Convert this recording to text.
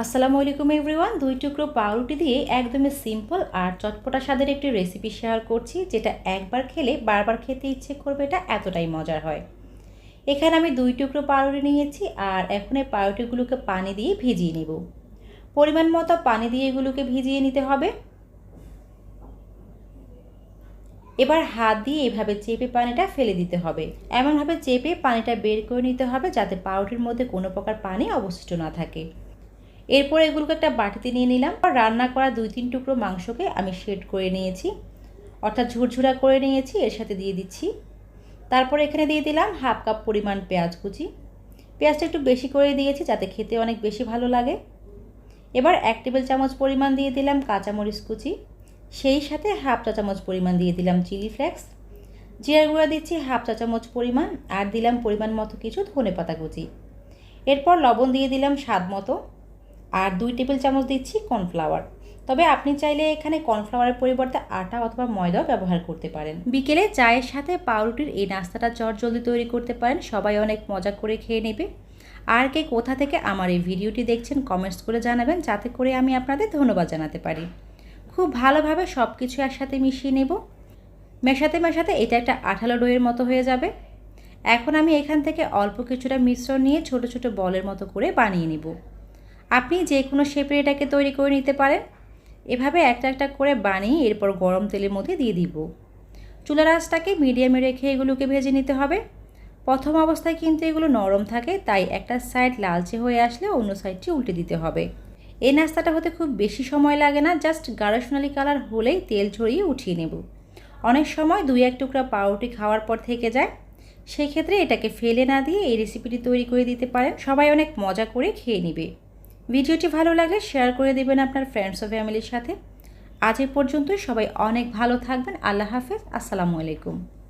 আসসালামু আলাইকুম এভরিওয়ান। দুই টুকরো পাউরুটি দিয়ে একদমই সিম্পল আর চটপটা স্বাদের একটি রেসিপি শেয়ার করছি, যেটা একবার খেলে বারবার খেতে ইচ্ছে করবে এটা এতটাই মজার হয়। এখানে আমি দুই টুকরো পাউরুটি নিয়েছি আর এখন এই পাউরুটিগুলোকে পানি দিয়ে ভিজিয়ে নেব। পরিমাণ মতো পানি দিয়ে এগুলোকে ভিজিয়ে নিতে হবে। এবার হাত দিয়ে এভাবে চেপে পানিটা ফেলে দিতে হবে। এমনভাবে চেপে পানিটা বের করে নিতে হবে যাতে পাউরুটির মধ্যে কোনো প্রকার পানি অবশিষ্ট না থাকে। এরপর এগুলোকে একটা বাটিতে নিয়ে নিলাম। আর রান্না করা দুই তিন টুকরো মাংসকে আমি শেড করে নিয়েছি। অর্থাৎ ঝুরঝুরা করে নিয়েছি, এর সাথে দিয়ে দিচ্ছি। তারপর এখানে দিয়ে দিলাম হাফ কাপ পরিমাণ পেঁয়াজ কুচি। পেঁয়াজটা একটু বেশি করে দিয়েছি যাতে খেতে অনেক বেশি ভালো লাগে। এবার এক টেবিল চামচ পরিমাণ দিয়ে দিলাম কাঁচামরিচ কুচি। সেই সাথে হাফ চা চামচ পরিমাণ দিয়ে দিলাম চিলি ফ্লেক্স। জিরার গুঁড়া দিচ্ছি হাফ চা চামচ পরিমাণ আর দিলাম পরিমাণ মতো কিছু ধনে পাতা কুচি। এরপর লবণ দিয়ে দিলাম স্বাদ মতো। আর দুই টেবিল চামচ দিচ্ছি কর্নফ্লাওয়ার। তবে আপনি চাইলে এখানে কর্নফ্লাওয়ারের পরিবর্তে আটা অথবা ময়দাও ব্যবহার করতে পারেন। বিকেলে চায়ের সাথে পাউরুটির এই নাস্তাটা চট জলদি তৈরি করতে পারেন, সবাই অনেক মজা করে খেয়ে নেবে। আর কে কোথা থেকে আমার এই ভিডিওটি দেখছেন কমেন্টস করে জানাবেন, যাতে করে আমি আপনাদের ধন্যবাদ জানাতে পারি। খুব ভালোভাবে সব কিছু একসাথে মিশিয়ে নেব। মেশাতে মেশাতে এটা একটা আঠালো ডোয়ের মতো হয়ে যাবে। এখন আমি এখান থেকে অল্প কিছুটা মিশ্রণ নিয়ে ছোট ছোট বলের মতো করে বানিয়ে নেব। আপনি যে কোনো শেপের এটাকে তৈরি করে নিতে পারেন। এভাবে একটা একটা করে বানিয়ে এরপর গরম তেলের মধ্যে দিয়ে দিব। চুলার আঁচটাকে মিডিয়ামে রেখে এগুলোকে ভেজে নিতে হবে। প্রথম অবস্থায় কিন্তু এগুলো নরম থাকে, তাই একটা সাইড লালচে হয়ে আসলে অন্য সাইডটি উল্টে দিতে হবে। এই নাস্তাটা হতে খুব বেশি সময় লাগে না জাস্ট গাঢ় সোনালি কালার হলেই তেল ছড়িয়ে উঠিয়ে নেব। অনেক সময় দুই এক টুকরা পাউরুটি খাওয়ার পর থেকে যায়। সেক্ষেত্রে এটাকে ফেলে না দিয়ে এই রেসিপিটি তৈরি করে দিতে পারেন। সবাই অনেক মজা করে খেয়ে নেবে। ভিডিওটি ভালো লাগলে শেয়ার করে দেবেন আপনার ফ্রেন্ডস ও ফ্যামিলির সাথে। আজ এ পর্যন্তই, সবাই অনেক ভালো থাকবেন। আল্লাহ হাফেজ, আসসালামু আলাইকুম।